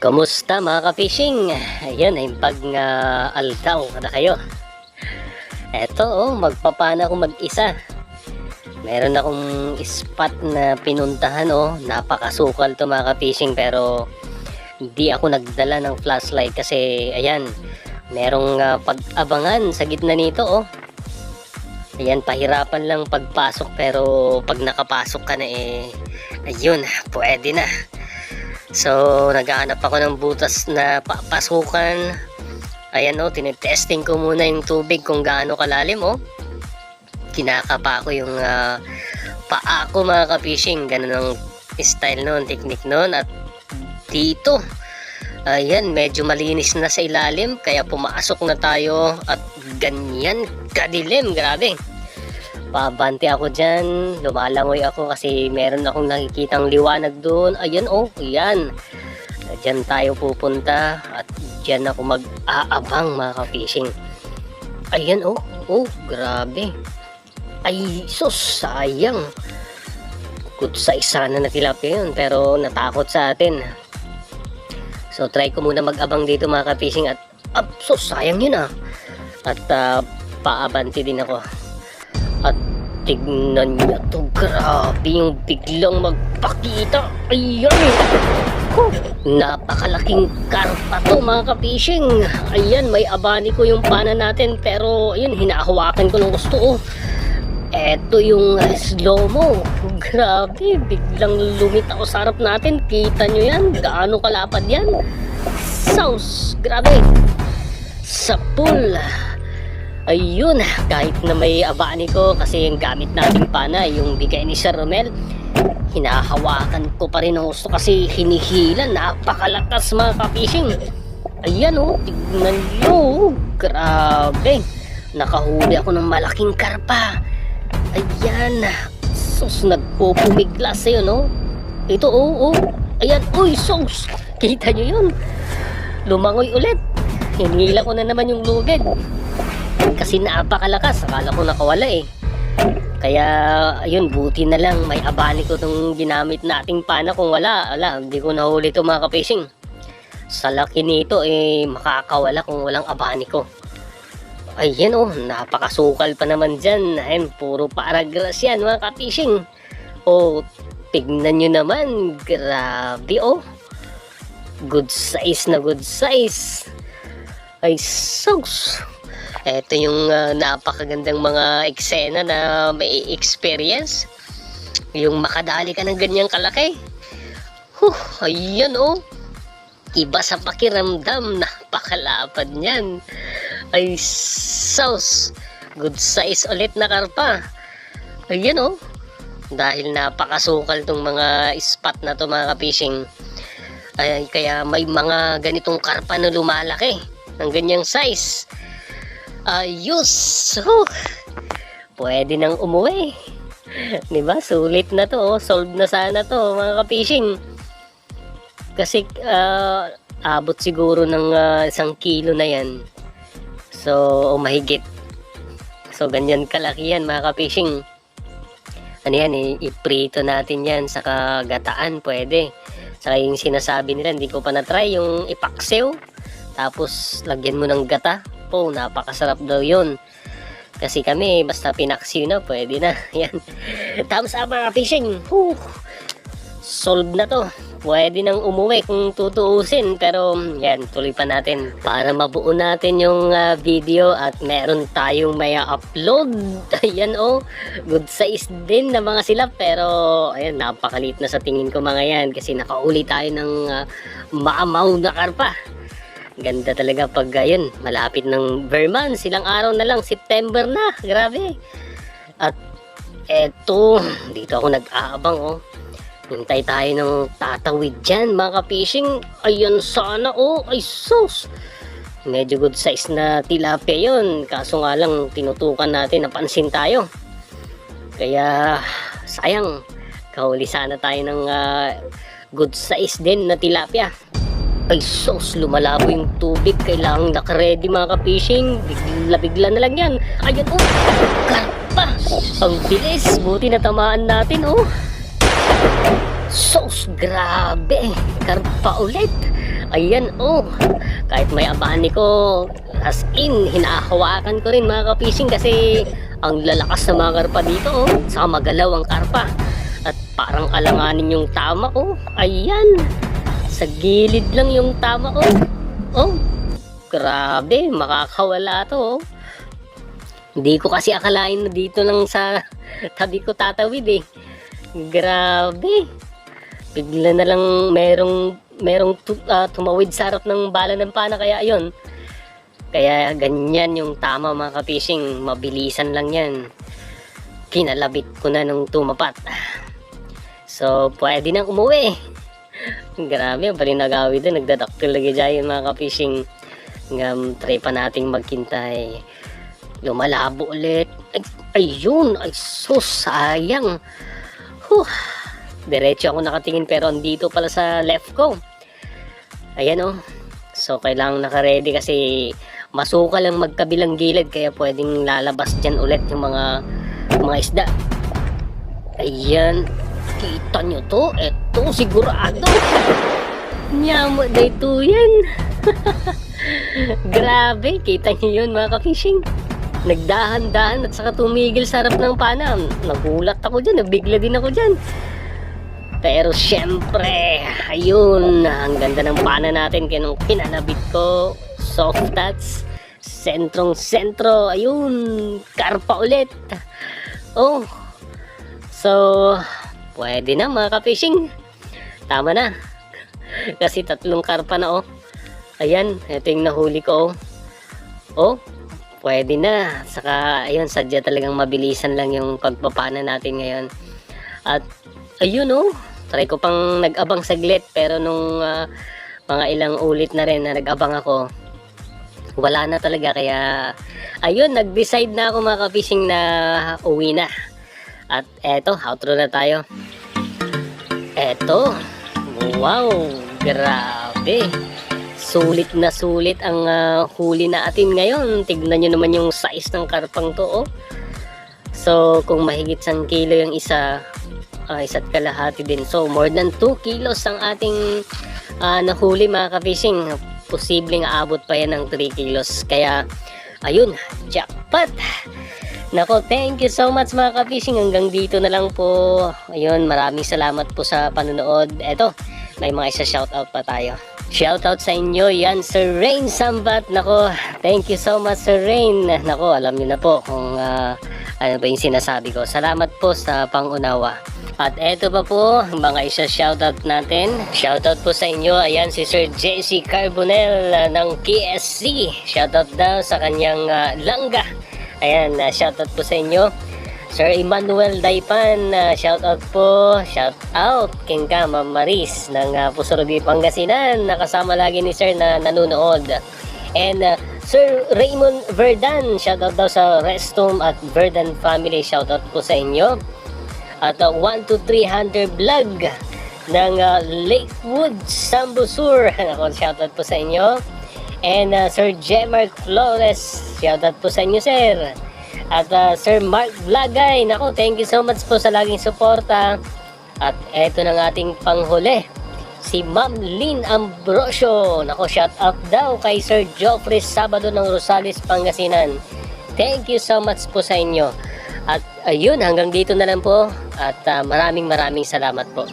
Kamusta mga ka-fishing? Ayan, ay pag uh, aldaw na kayo. Eto, oh, magpapana ako mag-isa. Meron akong spot na pinuntahan, oh. Napakasukal to mga ka-fishing, pero hindi ako nagdala ng flashlight kasi, ayan, merong ah, pag-abangan sa gitna nito, oh. Ayan, pahirapan lang pagpasok, pero pag nakapasok ka na, eh, ayun, pwede na. So, naghahanap ako ng butas na papasukan. Ayan o, tinitesting ko muna yung tubig kung gaano kalalim o. Kinakapa ko yung ah, paa ko mga ka-fishing. Ganun ang style noon, technique noon. At dito, ayan, medyo malinis na sa ilalim. Kaya pumasok na tayo at ganyan kadilim. Grabe. Pabante ako dyan, lumalangoy ako kasi meron akong nakikitang liwanag doon. Ayan oh, yan. Diyan tayo pupunta at diyan ako mag-aabang mga ka-fishing. Ayan oh, oh, grabe. Ay, sus, sayang. Good size sana na tilapia yun, pero natakot sa atin. So, try ko muna mag-abang dito mga ka-fishing at, ah, sus, sayang yun ah. At ah, paabante din ako. Tignan niyo to, grabe yung biglang magpakita. Ayan! Napakalaking karpa to mga ka-fishing. Ayan, may abani ko yung pana natin pero ayun, hinahawakan ko ng gusto oh. Eto yung slow-mo. Grabe, biglang lumitaw sa harap natin. Kita nyo yan? Gaano kalapad yan? Sauce, grabe. Sa pool. Ayun, kahit na may abani ko kasi yung gamit nating pana, yung bigay ni Sir Romel, hinahawakan ko pa rin ang gusto kasi hinihila, napakalakas mga ka-fishing. Ayan oh, tignan nyo, grabe. Nakahuli ako ng malaking karpa. Ayan, sus, nagpupumiglas sa'yo, no? Ito, oh, oh, ayan, uy, sus, kita nyo yun. Lumangoy ulit. Hinila ko na naman yung lugid kasi napakalakas akala ko nakawala eh. Kaya ayun buti na lang may abani ko tong ginamit nating pana. Kung wala ala hindi ko nahuli to mga kapishing sa laki nito eh makakawala kung walang abani ko. Ayan oh napakasukal pa naman dyan. Ayun puro paragras yan mga kapishing oh tignan nyo naman grabe oh. Good size na good size. Ay sus ito yung uh, napakagandang mga eksena na may experience. Yung makadali ka ng ganyang kalaki. Huh, ayan oh. Iba sa pakiramdam, napakalapad niyan. Ay, sauce. Good size ulit na karpa. Ayan oh. Dahil napakasukal tong mga spot na to mga fishing. Ay, kaya may mga ganitong karpa na lumalaki ng ganyang size. Ayos! Huh. Pwede nang umuwi. Di ba? Sulit na to. oh. Solved na sana to mga ka-fishing. Kasi ah, abot siguro ng ah, isang kilo na yan. So, o mahigit. So, ganyan kalaki yan mga ka-fishing. Ano yan, eh, iprito natin yan sa kagataan, pwede. Saka yung sinasabi nila, hindi ko pa na-try, yung ipaksew. Tapos, lagyan mo ng gata po, napakasarap daw yun. Kasi kami, basta pinaksiw na, pwede na. Yan. Tapos ang mga fishing, whew, solve na to. Pwede nang umuwi kung tutuusin. Pero yan, tuloy pa natin. Para mabuo natin yung ah, video at meron tayong may upload. Ayan oh, good size din na mga silap. Pero ayan, napakalit na sa tingin ko mga yan. Kasi nakauli tayo ng ah, maamaw na karpa. Ganda talaga pag ayun, malapit ng Vermont, silang araw na lang, September na, grabe. At eto, dito ako nag-aabang oh. Hintay tayo ng tatawid dyan, mga ka-fishing. Ayan sana oh, ay sus. Medyo good size na tilapia yun. Kaso nga lang, tinutukan natin, napansin tayo. Kaya, sayang. Kahuli sana tayo ng ah, good size din na tilapia ay sos, lumalabo yung tubig. Kailangang nakaready mga ka-fishing. Bigla-bigla na lang yan. Ayan oh, karpa. Ang bilis. Buti na tamaan natin oh. Sos, grabe. Karpa ulit. Ayan, oh. Kahit may abani ko, as in, hinahawakan ko rin mga ka-fishing kasi ang lalakas ng mga karpa dito, oh. Saka magalaw ang karpa. At parang alanganin yung tama, oh. Ayan. Sa gilid lang yung tama, oh. Oh. Grabe, makakawala to, oh. Hindi ko kasi akalain na dito lang sa tabi ko tatawid eh. Grabe. Bigla na lang merong merong ah, tumawid sa harap ng bala ng pana kaya ayun. Kaya ganyan yung tama mga ka-fishing. Mabilisan lang yan. Kinalabit ko na nung tumapat. So, pwede nang umuwi. Grabe, ang palinagawi doon. Nagdadaktil lagi dyan mga ka-fishing. Ngam, try pa nating magkintay. Lumalabo ulit. Ay, ayun, ay sus, sayang. Huh. Diretso ako nakatingin pero andito pala sa left ko. Ayan oh. So, kailangan naka-ready kasi masuka lang magkabilang gilid kaya pwedeng lalabas dyan ulit yung mga mga isda. Ayan. Kita nyo to? Eto, sigurado. Nyamo na ito yan. Grabe, kita nyo yun mga ka-fishing. Nagdahan-dahan at saka tumigil sa harap ng pana. Nagulat ako dyan, nabigla din ako dyan. Pero syempre, ayun, ang ganda ng pana natin kaya nung kinalabit ko, soft touch, sentrong sentro, ayun, karpa ulit. Oh, so, pwede na mga ka-fishing. Tama na. Kasi tatlong karpa na oh. Ayan, ito yung nahuli ko oh. Oh, pwede na. Saka, ayun, sadya talagang mabilisan lang yung pagpapana natin ngayon. At, ayun oh, try ko pang nag-abang saglit pero nung ah, mga ilang ulit na rin na nag-abang ako, wala na talaga kaya ayun nag-decide na ako mga ka-fishing na uwi na at eto outro na tayo eto wow grabe. Sulit na sulit ang ah, huli natin ngayon. Tignan nyo naman yung size ng karpang to oh. so kung mahigit sang kilo yung isa uh, isa't kalahati din. So more than 2 kilos ang ating ah, nahuli mga ka-fishing. Posibleng aabot pa yan ng 3 kilos. Kaya ayun jackpot Nako, thank you so much mga ka-fishing. Hanggang dito na lang po. Ayun, maraming salamat po sa panonood. Eto, may mga isa shoutout pa tayo. Shoutout sa inyo, yan Sir Rain Sambat. Nako, thank you so much Sir Rain. Nako, alam niyo na po kung ah, ano ba yung sinasabi ko. Salamat po sa pangunawa. At eto pa po, mga isa shoutout natin. Shoutout po sa inyo, ayan si Sir JC Carbonell ah, ng KSC. Shoutout daw sa kanyang ah, langga. Ayan, uh, shoutout po sa inyo. Sir Emmanuel Daipan, uh, shoutout po. Shoutout King ka, Maris ng uh, Pusurodi, Pangasinan. Nakasama lagi ni Sir na nanonood. And uh, Sir Raymond Verdan, shoutout daw sa Restom at Verdan family. Shoutout po sa inyo. At uh, 1 to 300 vlog ng uh, Lakewood, Sambusur. Ako, shoutout po sa inyo. And uh, Sir Jemark Flores, shoutout po sa inyo, sir. At uh, Sir Mark Vlagay, nako, thank you so much po sa laging suporta. At eto ng ating panghuli, si Ma'am Lynn Ambrosio. Nako, shout out daw kay Sir Geoffrey Sabado ng Rosales, Pangasinan. Thank you so much po sa inyo. At ayun, hanggang dito na lang po. At uh, maraming maraming salamat po.